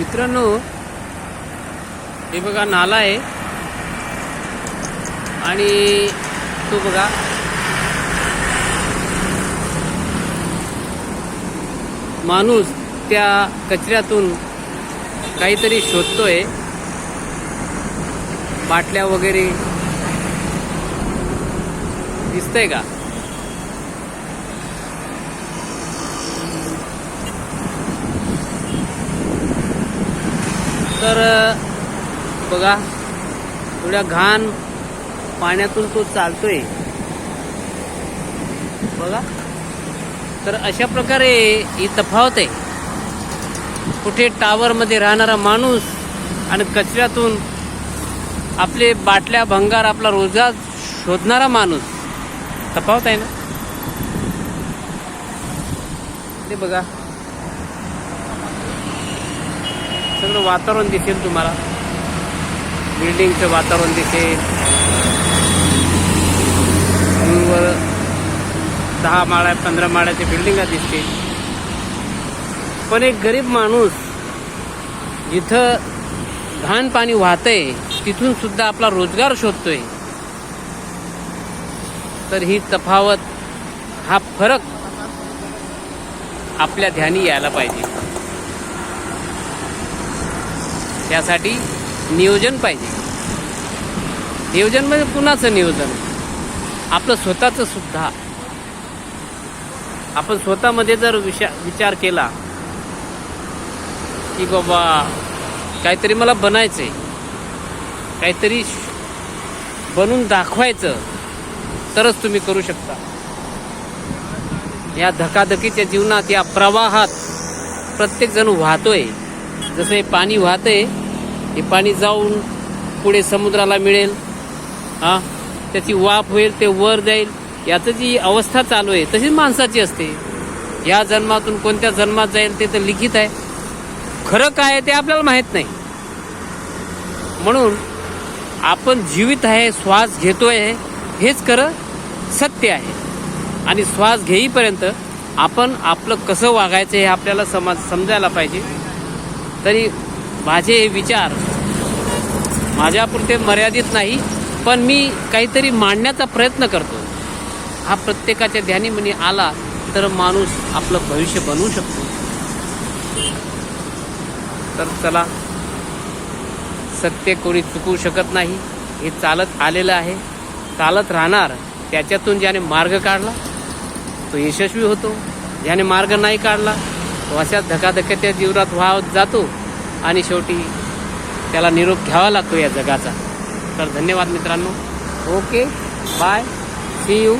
मित्रांनो हे बघा नाला आहे. आणि तो बघा. माणूस त्या कचऱ्यातून काहीतरी शोधतोय. बाटल्या वगैरे. दिसतंय का? तर बघा थोड्या घाण पाण्यातून तो चालतोय. बघा. तर अशा प्रकारे ही तफावत आहे. कुठे टावरमध्ये राहणारा माणूस आणि कचऱ्यातून आपले बाटल्या भंगार आपला रोजगार शोधणारा माणूस. तफावत आहे ना? ते बघा. सगळं वातावरण दिसेल तुम्हाला. बिल्डिंगचं वातावरण दिसेल. दूरवर दहा माळ्या पंधरा माळ्याच्या बिल्डिंगा दिसतील. पण एक गरीब माणूस जिथं घाण पाणी वाहतंय तिथून सुद्धा आपला रोजगार शोधतोय. तर ही तफावत हा फरक आपल्या ध्यानी यायला पाहिजे. त्यासाठी नियोजन पाहिजे. नियोजन म्हणजे कुणाचं नियोजन? आपलं स्वतःचं सुद्धा. आपण स्वतःमध्ये जर विचार विचार केला की बाबा काहीतरी मला बनायचंय. काहीतरी बनून दाखवायचं तरच तुम्ही करू शकता. या धकाधकीच्या जीवनात या प्रवाहात प्रत्येकजण वाहतोय. जसं हे पाणी वाहतंय हे पाणी जाऊन पुढे समुद्राला मिळेल हा? त्याची वाफ होईल ते वर जाईल. याचं जी अवस्था चालू आहे तशीच माणसाची असते. या जन्मातून कोणत्या जन्मात जाईल ते तर लिखित आहे. खरं काय आहे ते आपल्याला माहीत नाही. म्हणून आपण जीवित आहे श्वास घेतोय हेच खरं सत्य आहे. आणि श्वास घेईपर्यंत आपण आपलं कसं वागायचं हे आपल्याला समज समजायला पाहिजे. तरी माझे विचार माझ्यापुरते मर्यादित नाही पण मी काहीतरी मांडण्याचा प्रयत्न करतो. हा प्रत्येकाच्या ध्यानीमनी आला तर माणूस आपलं भविष्य बनवू शकतो. तर चला सत्य कोणी चुकवू शकत नाही हे चालत आलेलं आहे. चालत राहणार त्याच्यातून ज्याने मार्ग काढला तो यशस्वी होतो. ज्याने मार्ग नाही काढला तो अशा धकाधकीच्या जीवनात वाहत जातो. आणि शेवटी त्याला निरोप घ्यावा लागतो या जगाचा. तर धन्यवाद मित्रांनो. ओके. बाय. C you